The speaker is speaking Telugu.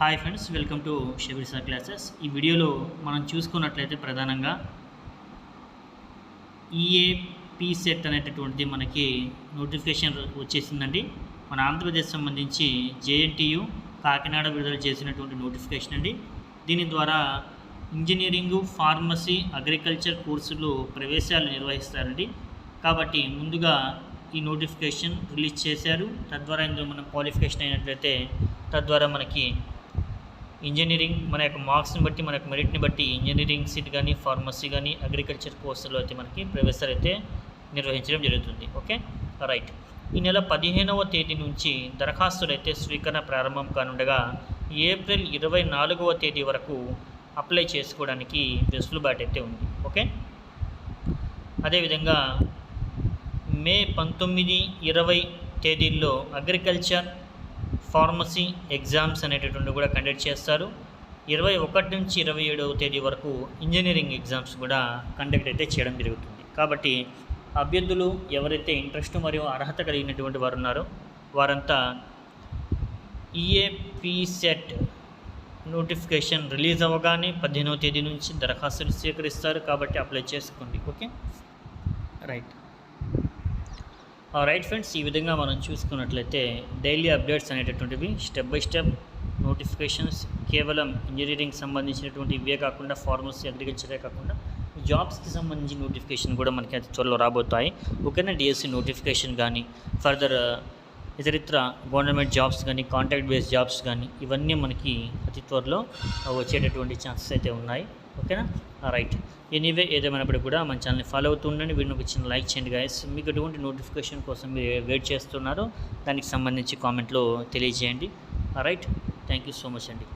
Hi friends welcome to షబిర్సా classes. ఈ వీడియోలో మనం చూసుకున్నట్లయితే ప్రధానంగా ఈఏపీ సెట్ అనేటటువంటిది మనకి నోటిఫికేషన్ వచ్చేసిందండి. మన ఆంధ్రప్రదేశ్ సంబంధించి జేఎన్టీయు కాకినాడ విడుదల చేసినటువంటి నోటిఫికేషన్ అండి. దీని ద్వారా ఇంజనీరింగు ఫార్మసీ అగ్రికల్చర్ కోర్సులు ప్రవేశాలు నిర్వహిస్తారండి. కాబట్టి ముందుగా ఈ నోటిఫికేషన్ రిలీజ్ చేశారు. తద్వారా ఇందులో మనం క్వాలిఫికేషన్ అయినట్లయితే తద్వారా మనకి ఇంజనీరింగ్ మన యొక్క మార్క్స్ని బట్టి మన యొక్క మెరిట్ని బట్టి ఇంజనీరింగ్ సీట్ కానీ ఫార్మసీ కానీ అగ్రికల్చర్ కోర్సులో అయితే మనకి ప్రొఫెసర్ అయితే నిర్వహించడం జరుగుతుంది. ఓకే? రైట్. ఈ నెల పదిహేనవ తేదీ నుంచి దరఖాస్తులు అయితే స్వీకరణ ప్రారంభం కానుండగా ఏప్రిల్ ఇరవై నాలుగవ తేదీ వరకు అప్లై చేసుకోవడానికి వెసులుబాటు అయితే ఉంది. ఓకే? అదేవిధంగా మే పంతొమ్మిది ఇరవై తేదీల్లో అగ్రికల్చర్ ఫార్మసీ ఎగ్జామ్స్ అనేటటువంటి కూడా కండక్ట్ చేస్తారు. ఇరవై ఒకటి నుంచి ఇరవై ఏడవ తేదీ వరకు ఇంజనీరింగ్ ఎగ్జామ్స్ కూడా కండక్ట్ అయితే చేయడం జరుగుతుంది. కాబట్టి అభ్యర్థులు ఎవరైతే ఇంట్రెస్ట్ మరియు అర్హత కలిగినటువంటి వారు ఉన్నారో వారంతా ఈఏపీసెట్ నోటిఫికేషన్ రిలీజ్ అవ్వగానే పదిహేనవ తేదీ నుంచి దరఖాస్తులు స్వీకరిస్తారు. కాబట్టి అప్లై చేసుకోండి. ఓకే? రైట్. రైట్ ఫ్రెండ్స్ ఈ విధంగా మనం చూసుకున్నట్లయితే డైలీ అప్డేట్స్ అనేటటువంటివి స్టెప్ బై స్టెప్ నోటిఫికేషన్స్ కేవలం ఇంజనీరింగ్ సంబంధించినటువంటి ఇవే కాకుండా ఫార్మసీ అగ్రికల్చరే కాకుండా జాబ్స్కి సంబంధించిన నోటిఫికేషన్ కూడా మనకి అతి త్వరలో రాబోతాయి. ఓకేనా డిఎస్సి నోటిఫికేషన్ కానీ ఫర్దర్ ఇతరితర గవర్నమెంట్ జాబ్స్ కానీ కాంట్రాక్ట్ బేస్డ్ జాబ్స్ కానీ ఇవన్నీ మనకి అతి త్వరలో uh, వచ్చేటటువంటి ఛాన్సెస్ అయితే ఉన్నాయి. ఓకేనా? రైట్ ఎనీవే ఏదేమైనప్పుడు కూడా మన ఛానల్ని ఫాలో అవుతూ ఉండండి వీడిని ఒక చిన్న లైక్ చేయండి గాయస్ మీకు ఎటువంటి నోటిఫికేషన్ కోసం మీరు వెయిట్ చేస్తున్నారో దానికి సంబంధించి కామెంట్లో తెలియజేయండి. Right thank you so much అండి.